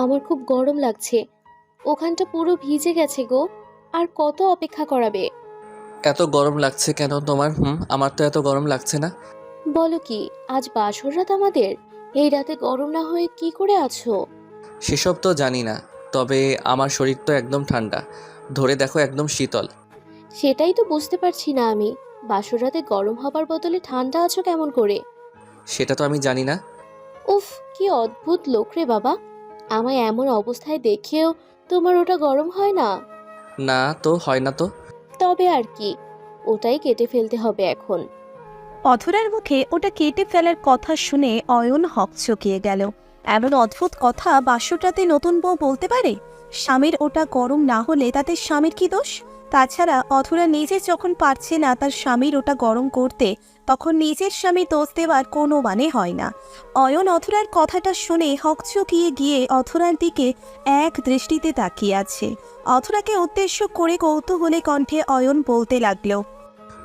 আমার খুব গরম লাগছে। ওখানটা পুরো ভিজে গেছে গো। আর কত অপেক্ষা করাবে? এত গরম লাগছে কেন তোমার হুম? আমার তো এত গরম লাগছে না। বলো কি আজ বাসর রাত আমাদের? এই রাতে গরম না হয়ে কি করে আছো? সেসব তো জানি না তবে আমার শরীর তো একদম ঠান্ডা। ধরে দেখো একদম শীতল। সেটাই তো বুঝতে পারছি না আমি। বাসর রাতে গরম হবার বদলে ঠান্ডা আছো কেমন করে? সেটা তো আমি জানি না। উফ কি অদ্ভুত লোক রে বাবা। আমায় এমন অবস্থায় দেখেও তোমার ওটা গরম হয় না? না তো হয় না তো। তবে আর কি ওটাই কেটে ফেলতে হবে এখন। অথরার মুখে ওটা কেটে ফেলার কথা শুনে অয়ন হকচকিয়ে গেল। এমন অদ্ভুত কথা বাসুটাতে নতুন বউ বলতে পারে? স্বামীর ওটা গরম না হলে তাতে স্বামীর কি দোষ? তাছাড়া অথরা নিজে যখন পারছে না তার স্বামীর ওটা গরম করতে তখন নিজের স্বামী দোষ দেওয়ার কোনো মানে হয় না। অয়ন অথরার কথাটা শুনে হকচকিয়ে গিয়ে অথরার দিকে এক দৃষ্টিতে তাকিয়ে আছে। অথরাকে উদ্দেশ্য করে কৌতূহলে কণ্ঠে অয়ন বলতে লাগল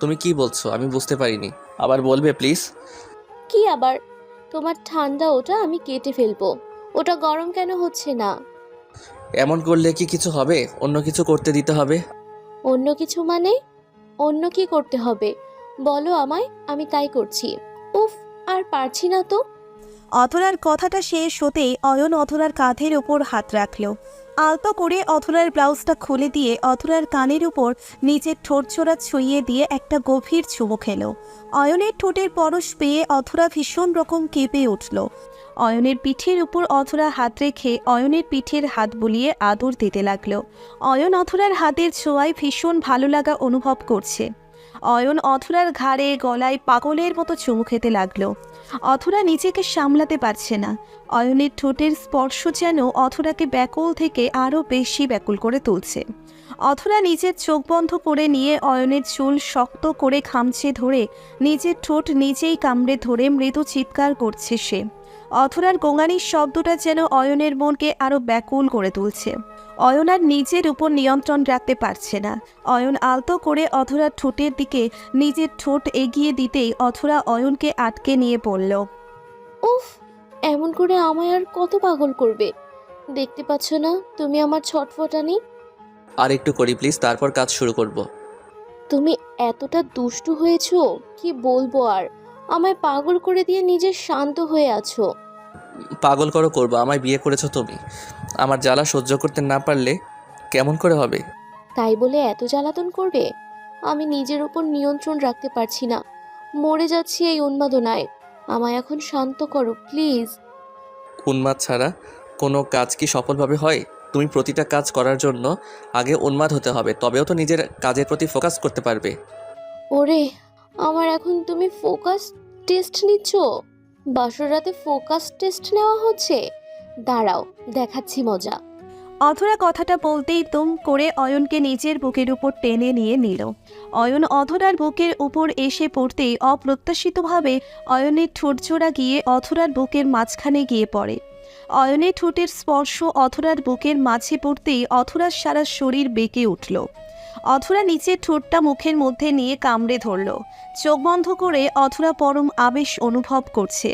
তুমি কি বলছো? আমি বুঝতে পারিনি। আবার বলবে প্লিজ কি আবার? তোমার ঠান্ডা ওটা আমি কেটে ফেলব। ওটা গরম কেন হচ্ছে না? এমন করলে কি কিছু হবে? অন্য কিছু করতে দিতে হবে? অন্য কিছু মানে? অন্য কি করতে হবে? বলো আমায়, আমি তাই করছি। উফ, আর পারছি না তো। অথরার কথাটা শেষ হতেই অয়ন অথরার কাঁধের উপর হাত রাখল। আলতো করে অথরার ব্লাউজটা খুলে দিয়ে অথরার কানের উপর নিচের ঠোঁট ছোড়া ছুঁয়ে দিয়ে একটা গভীর চুমু খেল। অয়নের ঠোঁটের পরশ পেয়ে অথরা ভীষণ রকম কেঁপে উঠল। অয়নের পিঠের উপর অথরা হাত রেখে অয়নের পিঠের হাত বুলিয়ে আদর দিতে লাগল। অয়ন অথরার হাতের ছোঁয়ায় ভীষণ ভালো লাগা অনুভব করছে। অয়ন অথরার ঘাড়ে, গলায় পাগলের মতো চুমু খেতে লাগল। অথরা নিজেকে সামলাতে পারছে না। অয়নের ঠোঁটের স্পর্শ যেন অথরাকে ব্যাকুল থেকে আরও বেশি ব্যাকুল করে তুলছে। অথরা নিজের চোখ বন্ধ করে নিয়ে অয়নের চুল শক্ত করে খামছে ধরে নিজের ঠোঁট নিজেই কামড়ে ধরে মৃদু চিৎকার করছে সে। অথরার গোঙানির শব্দটা যেন অয়নের মনকে আরও ব্যাকুল করে তুলছে। অয়ন আর নিজের উপর নিয়ন্ত্রণ রাখতে পারছে না। অয়ন আলতো করে অথরার ঠোঁটের দিকে নিজের ঠোঁট এগিয়ে দিতেই অথরা অয়নকে আটকে নিয়ে পড়ল। উফ এমন করে আমায় আর কত পাগল করবে? দেখতে পাচ্ছ না তুমি আমার ছটফটানি? আর একটু করি প্লিজ তারপর কাজ শুরু করব। তুমি এতটা দুষ্টু হয়েছো কি বলব আর? আমায় পাগল করে দিয়ে নিজে শান্ত হয়ে আছো। পাগল করো করব আমায় বিয়ে করেছ তুমি। আমার জ্বালা সহ্য করতে না পারলে কেমন করে হবে? তাই বলে এত জ্বালাতন করবে? আমি নিজের উপর নিয়ন্ত্রণ রাখতে পারছি না। মরে যাচ্ছি এই উন্মাদনায়। আমায় এখন শান্ত করো প্লিজ। উন্মাদ ছাড়া কোনো কাজ কি সফলভাবে হয়? তুমি প্রতিটা কাজ করার জন্য আগে উন্মাদ হতে হবে তবেও তো নিজের কাজের প্রতি ফোকাস করতে পারবে। ওরে আমার এখন তুমি ফোকাস টেস্ট নিচ্ছ? বাসর রাতে ফোকাস টেস্ট নেওয়া হচ্ছে? দাঁড়াও, দেখাচ্ছি মজা। অধরা কথাটা বলতেই তুম করে অয়নকে নিজের বুকের উপর টেনে নিয়ে নিল। অয়ন অধরার বুকের উপর এসে পড়তেই অপ্রত্যাশিতভাবে অয়নের ঠোঁটজোড়া গিয়ে অধরার বুকের মাঝখানে গিয়ে পড়ে। অয়নের ঠোঁটের স্পর্শ অধরার বুকের মাঝে পড়তেই অধরার সারা শরীর বেঁকে উঠল। অধরা নিচে ঠোঁটটা মুখের মধ্যে নিয়ে কামড়ে ধরল। চোখ বন্ধ করে অথুরা পরম আবেশ অনুভব করছে।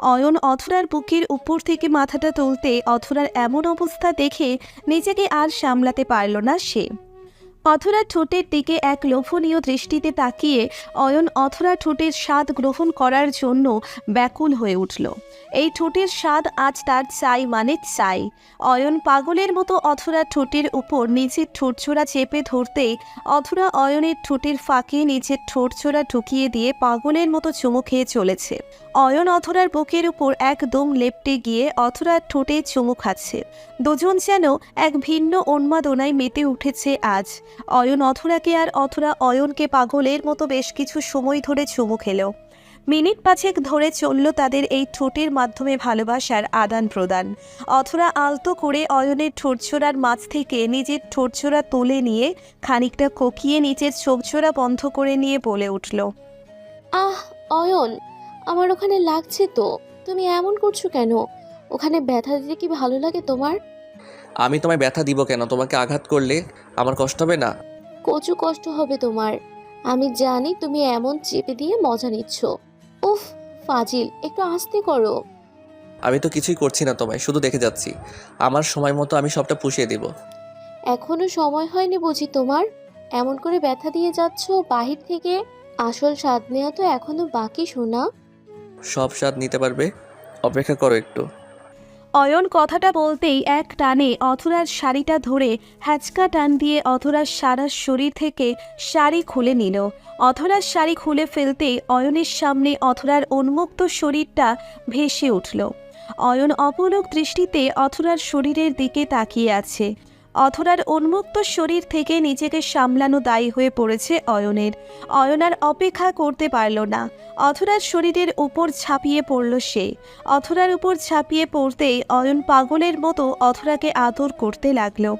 অয়ন অথুরার বুকের উপর থেকে মাথাটা তুলতে অথরার এমন অবস্থা দেখে নিজেকে আর সামলাতে পারল না সে। অথরা ঠোঁটের দিকে এক লোভনীয় দৃষ্টিতে তাকিয়ে অয়ন অথরা ঠোঁটের স্বাদ গ্রহণ করার জন্য ব্যাকুল হয়ে উঠল। এই ঠোঁটের স্বাদ আজ তার চাই মানে চাই। অয়ন পাগলের মতো অথরা ঠোঁটের উপর নিজের ঠোঁটছোড়া চেপে ধরতেই অথরা অয়নের ঠোঁটের ফাঁকে নিজের ঠোঁটছোড়া ঢুকিয়ে দিয়ে পাগলের মতো চুমু খেয়ে চলেছে। অয়ন অথরার বুকের উপর একদম লেপটে গিয়ে অথরার ঠোঁটে চুমু খাচ্ছে। দুজন যেন এক ভিন্ন উন্মাদনায় মেতে উঠেছে আজ। অয়ন অথরাকে আর অথরা অয়নকে পাগলের মতো বেশ কিছু সময় ধরে চুমু খেল। মিনিট পাঁচেক ধরে চলল তাদের এই ঠোঁটের মাধ্যমে ভালোবাসার আদান প্রদান। অথরা আলতো করে অয়নের ঠোঁটছোড়ার মাছ থেকে নিজের ঠোঁটছোড়া তুলে নিয়ে খানিকটা কোকিয়ে নিচের চোখছোড়া বন্ধ করে নিয়ে বলে উঠল, আহ, অয়ন, আমার ওখানে লাগছে তো। তুমি এমন করছ কেন? ওখানে ব্যথা দিতে কি ভালো লাগে তোমার? আমি তোমায় ব্যথা দিব কেন? তোমাকে আঘাত করলে আমার কষ্ট হবে না? কচু কষ্ট হবে তোমার। আমি জানি তুমি এমন চেপে দিয়ে মজা নিচ্ছ। উফ ফাজিল একটু আস্তে করো। আমি তো কিছুই করছি না তোমায় শুধু দেখে যাচ্ছি। আমার সময় মতো আমি সবটা পুষিয়ে দিব। এখনও সময় হয়নি বুঝি তোমার? এমন করে ব্যথা দিয়ে যাচ্ছ বাহির থেকে? আসল স্বাদ নেওয়া তো এখনও বাকি শোনা সব স্বাদ নিতে পারবে? অপেক্ষা করো একটু। অয়ন কথাটা বলতেই এক টানে অথরার শাড়িটা ধরে হ্যাচকা টান দিয়ে অথরার সারা শরীর থেকে শাড়ি খুলে নিল। অথরার শাড়ি খুলে ফেলতেই অয়নের সামনে অথরার উন্মুক্ত শরীরটা ভেসে উঠল। অয়ন অপলক দৃষ্টিতে অথরার শরীরের দিকে তাকিয়ে আছে। অথরার উন্মুক্ত শরীর থেকে নিজেকে সামলানো দায়ী হয়ে পড়েছে অয়নের। অয়ন আর অপেক্ষা করতে পারল না। অথরার শরীরের উপর ঝাঁপিয়ে পড়ল সে। অথরার উপর ঝাঁপিয়ে পড়তেই অয়ন পাগলের মতো অথরাকে আদর করতে লাগল।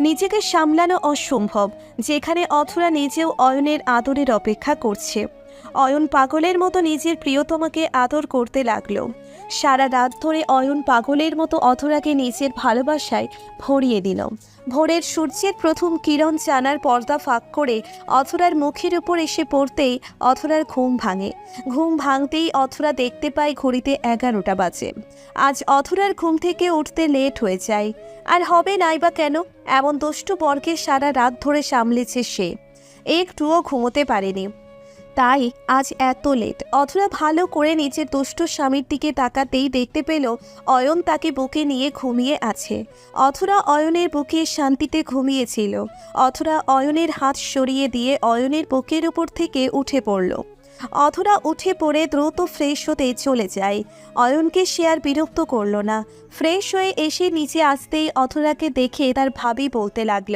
নিজেকে সামলানো অসম্ভব, যেখানে অথরা নিজেও অয়নের আদরের অপেক্ষা করছে। অয়ন পাগলের মতো নিজের প্রিয়তমাকে আদর করতে লাগল। সারা রাত ধরে অয়ন পাগলের মতো অথরাকে নিজের ভালোবাসায় ভরিয়ে দিল। ভোরের সূর্যের প্রথম কিরণ চানার পর্দা ফাঁক করে অথরার মুখের উপর এসে পড়তেই অথরার ঘুম ভাঙে। ঘুম ভাঙতেই অথরা দেখতে পায় ঘড়িতে এগারোটা বাজে। আজ অথরার ঘুম থেকে উঠতে লেট হয়ে যায়। আর হবে নাই বা কেন? এমন দুষ্টু বর্গের সারা রাত ধরে সামলেছে সে। একটুও ঘুমোতে পারেনি। তাই আজ এত লেট অথরা ভালো করে নিজের দুষ্ট স্বামীর দিকে তাকাতেই দেখতে পেল অয়ন তাকে বুকে নিয়ে ঘুমিয়ে আছে। অথরা অয়নের বুকে শান্তিতে ঘুমিয়েছিল। অথরা অয়নের হাত সরিয়ে দিয়ে অয়নের বুকের উপর থেকে উঠে পড়ল। অথরা উঠে পড়ে দ্রুত ফ্রেশ হতে চলে যায়। অয়নকে সে আর বিরক্ত করল না। ফ্রেশ হয়ে এসে নিচে আসতেই অথরাকে দেখে তার ভাবি বলতে লাগল,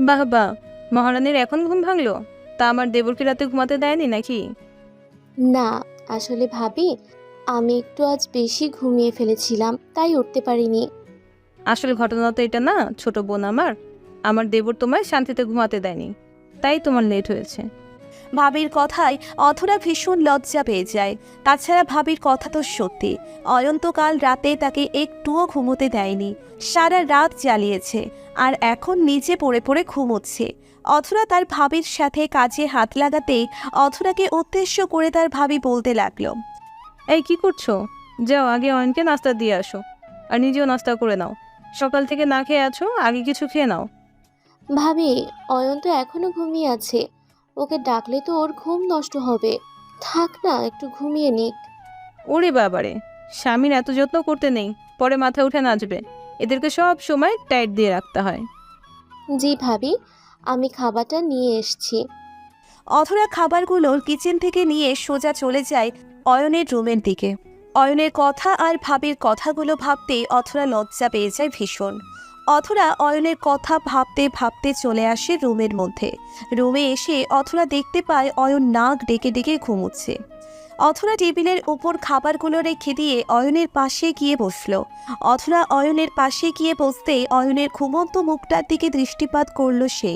বাহ বাহ, মহারানীর এখন ঘুম ভাঙলো? তা আমার দেবরকে রাতে ঘুমাতে দেয়নি নাকি? না আসলে ভাবি আমি একটু আজ বেশি ঘুমিয়ে ফেলেছিলাম তাই উঠতে পারিনি। আসলে ঘটনা তো এটা না ছোট বোন আমার। আমার দেবর তোমায় শান্তিতে ঘুমাতে দেয়নি। তাই তোমার লেট হয়েছে। ভাবির কথায় অথরা ভীষণ লজ্জা পেয়ে যায়। তাছাড়া ভাবির কথা তো সত্যি। অয়ন্ত কাল রাতে তাকে একটুও ঘুমোতে দেয়নি। সারা রাত জ্বালিয়েছে আর এখন নিচে পড়ে পড়ে ঘুমোচ্ছে। অথরা তার ভাবির সাথে কাজে হাত লাগাতেই অথরাকে উদ্দেশ্য করে তার ভাবি বলতে লাগল এই কি করছ? যাও আগে অয়নকে নাস্তা দিয়ে আসো আর নিজেও নাস্তা করে নাও। সকাল থেকে না খেয়ে আছো আগে কিছু খেয়ে নাও। ভাবি অয়ন তো এখনও ঘুমিয়ে আছে। ওকে ডাকলে তো ওর ঘুম নষ্ট হবে। থাক না একটু ঘুমিয়ে নিক। ওরে বাবারে স্বামীর এত যত্ন করতে নেই পরে মাথা উঠে নাচবে। এদেরকে সব সময় টাইট দিয়ে রাখতে হয়। জি ভাবি আমি খাবারটা নিয়ে এসছি। অথরা খাবারগুলো কিচেন থেকে নিয়ে সোজা চলে যায় অয়নের রুমের দিকে। অয়নের কথা আর ভাবির কথাগুলো ভাবতেই অথরা লজ্জা পেয়ে যায় ভীষণ। অথরা অয়নের কথা ভাবতে ভাবতে চলে আসে রুমের মধ্যে। রুমে এসে অথরা দেখতে পায় অয়ন নাক ডেকে ডেকে ঘুমুচ্ছে। অথরা টেবিলের উপর খাবারগুলো রেখে দিয়ে অয়নের পাশে গিয়ে বসল। অথরা অয়নের পাশে গিয়ে বসতেই অয়নের ঘুমন্ত মুখটার দিকে দৃষ্টিপাত করল সে।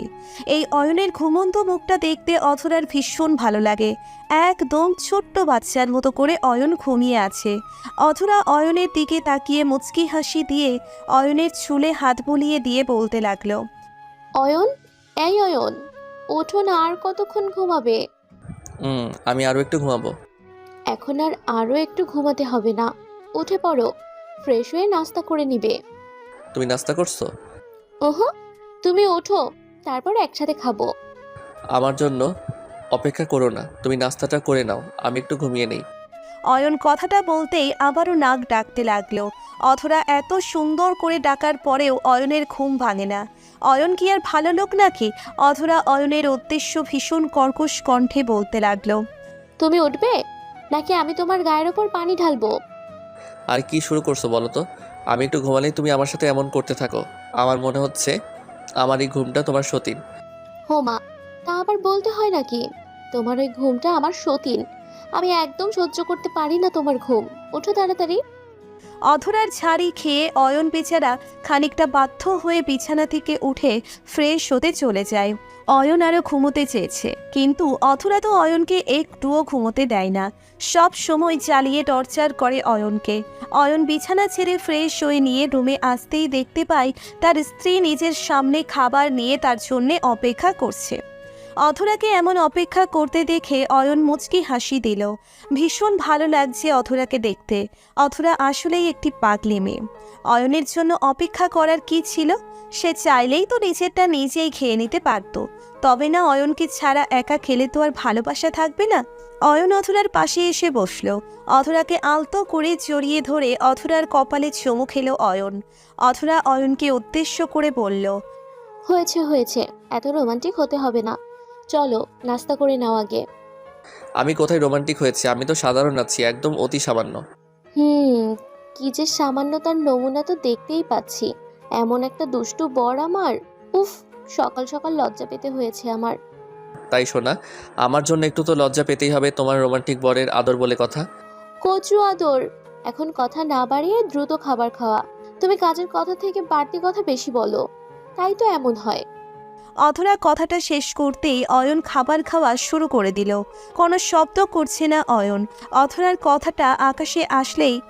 এই অয়নের ঘুমন্ত মুখটা দেখতে অথরার ভীষণ ভালো লাগে। একদম ছোট্ট বাচ্চার মতো করে অয়ন ঘুমিয়ে আছে। অথরা অয়নের দিকে তাকিয়ে মুচকি হাসি দিয়ে অয়নের চুলে হাত বুলিয়ে দিয়ে বলতে লাগল অয়ন এই অয়ন ওঠো না আর কতক্ষণ ঘুমাবে? হুম আমি আরও একটু ঘুমাবো। এখন আর আরও একটু ঘুমাতে হবে না। উঠে পড়ো ফ্রেশ হয়ে নাস্তা করে নিবে। তুমি নাস্তা করছ? ওহো তুমি ওঠো তারপর একসাথে খাব। আমার জন্য অপেক্ষা করো না তুমি নাস্তাটা করে নাও আমি একটু ঘুমিয়ে নেই। অয়ন কথাটা বলতেই আবারও নাক ডাকতে লাগল। অথরা এত সুন্দর করে ডাকার পরেও অয়নের ঘুম ভাঙে না। অয়ন কি আর ভালো লোক নাকি? অথরা অয়নের উদ্দেশ্য ভীষণ কর্কশ কণ্ঠে বলতে লাগল। তুমি উঠবে? নাকি আমি তোমার গায়ের ওপর পানি ঢালবো? আর কি শুরু করছ বলো তো? আমি একটু ঘুমালেই তুমি আমার সাথে এমন করতে থাকো। আমার মনে হচ্ছে আমার এই ঘুমটা তোমার সতীন। হো মা তা আবার বলতে হয় নাকি? তোমার ওই ঘুমটা আমার সতীন। আমি একদম সহ্য করতে পারি না তোমার ঘুম। ওঠো তাড়াতাড়ি। অধরার ঝাড়ি খেয়ে অয়ন বেচারা খানিকটা বাধ্য হয়ে বিছানা থেকে উঠে ফ্রেশ হতে চলে যায়। অয়ন আরও ঘুমোতে চেয়েছে, কিন্তু অথরা তো অয়নকে একটুও ঘুমোতে দেয় না। সব সময় চালিয়ে টর্চার করে অয়নকে। অয়ন বিছানা ছেড়ে ফ্রেশ হয়ে নিয়ে রুমে আসতেই দেখতে পায়, তার স্ত্রী নিজের সামনে খাবার নিয়ে তার জন্যে অপেক্ষা করছে। অধরাকে এমন অপেক্ষা করতে দেখে অয়ন মুচকি হাসি দিল। ভীষণ ভালো লাগছে অধরাকে দেখতে। অধরা আসলেই একটি পাগলি মেয়ে। অয়নের জন্য অপেক্ষা করার কি ছিল? সে চাইলেই তো নিজেরটা নিজেই খেয়ে নিতে পারত। তবে না, অয়নকে ছাড়া একা খেলে তো আর ভালোবাসা থাকবে না। অয়ন অধরার পাশে এসে বসল। অধরাকে আলতো করে জড়িয়ে ধরে অধরার কপালে চমু খেল অয়ন। অধরা অয়নকে উদ্দেশ্য করে বলল, হয়েছে হয়েছে। এত রোমান্টিক হতে হবে না। চলো নাস্তা করে নাও আগে। আমি কোথায় রোমান্টিক হয়েছি? আমি তো সাধারণ আছি একদম অতি সামান্য। হুম কি যে সামান্যতার নমুনা তো দেখতেই পাচ্ছি। এমন একটা দুষ্টু বর আমার? উফ সকাল সকাল লজ্জা পেতে হয়েছে আমার। তাই শোনা আমার জন্য একটু তো লজ্জা পেতেই হবে তোমার রোমান্টিক বরের আদর বলে কথা। কচু আদর এখন কথা না বাড়িয়ে দ্রুত খাবার খাওয়া। তুমি কাজের কথা থেকে বাড়তি কথা বেশি বলো। তাই তো এমন হয়। অধরা কথাটা শেষ করতেই অয়ন খাবার খাওয়া শুরু করে দিল। কোনো শব্দ করছে না অয়ন। অধরার কথাটা আকাশে আসলেই